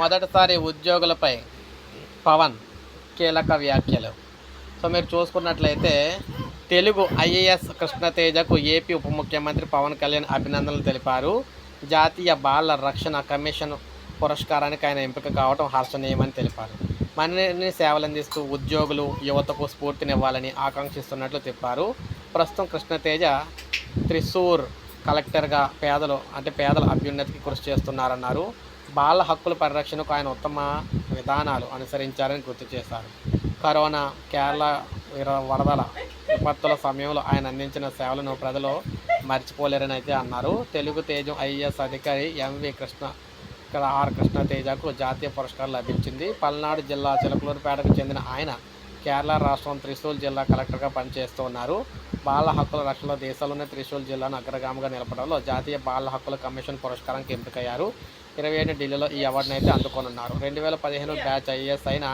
మొదటిసారి ఉద్యోగులపై పవన్ కీలక వ్యాఖ్యలు. సో మీరు చూసుకున్నట్లయితే తెలుగు ఐఏఎస్ కృష్ణతేజకు ఏపీ ఉప ముఖ్యమంత్రి పవన్ కళ్యాణ్ అభినందనలు తెలిపారు. జాతీయ బాల రక్షణ కమిషన్ పురస్కారానికి ఆయన ఎంపిక కావడం హర్షణీయమని తెలిపారు. మరిన్ని సేవలు అందిస్తూ ఉద్యోగులు యువతకు స్ఫూర్తినివ్వాలని ఆకాంక్షిస్తున్నట్లు చెప్పారు. ప్రస్తుతం కృష్ణతేజ త్రిశూర్ కలెక్టర్గా పేదలు అంటే పేదల అభ్యున్నతికి కృషి చేస్తున్నారన్నారు. బాల హక్కుల పరిరక్షణకు ఆయన ఉత్తమ విధానాలు అనుసరించారని గుర్తు చేశారు. కరోనా కేరళ వరదల విపత్తుల సమయంలో ఆయన అందించిన సేవలను ప్రజలు మర్చిపోలేరని అయితే అన్నారు. తెలుగు తేజం ఐఏఎస్ అధికారి ఎంవి కృష్ణ ఇక్కడ ఆర్ కృష్ణ తేజకు జాతీయ పురస్కారం లభించింది. పల్నాడు జిల్లా చిలకలూరుపేటకు చెందిన ఆయన కేరళ రాష్ట్రం త్రిశూల్ జిల్లా కలెక్టర్గా పనిచేస్తూ ఉన్నారు. బాల హక్కుల రక్షణలో దేశంలోనే త్రిశూల్ జిల్లాను అగ్రగామిగా నిలపడంలో జాతీయ బాల హక్కుల కమిషన్ పురస్కారానికి ఎంపికయ్యారు. ఇరవై ఏడు ఢిల్లీలో ఈ అవార్డును అయితే అందుకోనున్నారు. రెండు వేల పదిహేను బ్యాచ్ ఐఏఎస్ అయిన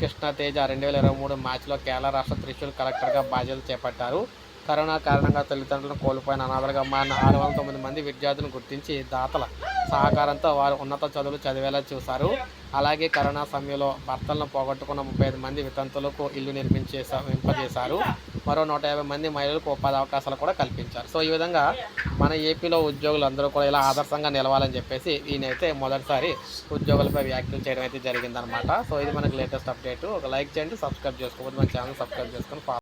కృష్ణ తేజ రెండు వేల ఇరవై మూడు మ్యాచ్లో కేరళ రాష్ట్ర త్రిశూల్ కలెక్టర్గా బాధ్యతలు చేపట్టారు. కరోనా కారణంగా తల్లిదండ్రులను కోల్పోయిన అనాథలుగా మారిన ఆరు వందల తొమ్మిది మంది విద్యార్థులను గుర్తించి దాతల సహకారంతో వారు ఉన్నత చదువులు చదివేలా చూశారు. అలాగే కరోనా సమయంలో భర్తలను పోగొట్టుకున్న ముప్పై ఐదు మంది వితంతులకు ఇల్లు నిర్మించేసా వింపజేశారు మరో నూట యాభై మంది మహిళలకు ఉపాధి అవకాశాలు కూడా కల్పించారు. సో ఈ విధంగా మన ఏపీలో ఉద్యోగులు అందరూ కూడా ఇలా ఆదర్శంగా నిలవాలని చెప్పేసి ఈయనైతే మొదటిసారి ఉద్యోగులపై వ్యాఖ్యలు చేయడం అయితే జరిగిందనమాట సో ఇది మనకి లేటెస్ట్ అప్డేట్. ఒక లైక్ చేయండి సబ్స్క్రైబ్ చేసుకోవద్దు. మన ఛానల్ సబ్స్క్రైబ్ చేసుకొని ఫాలో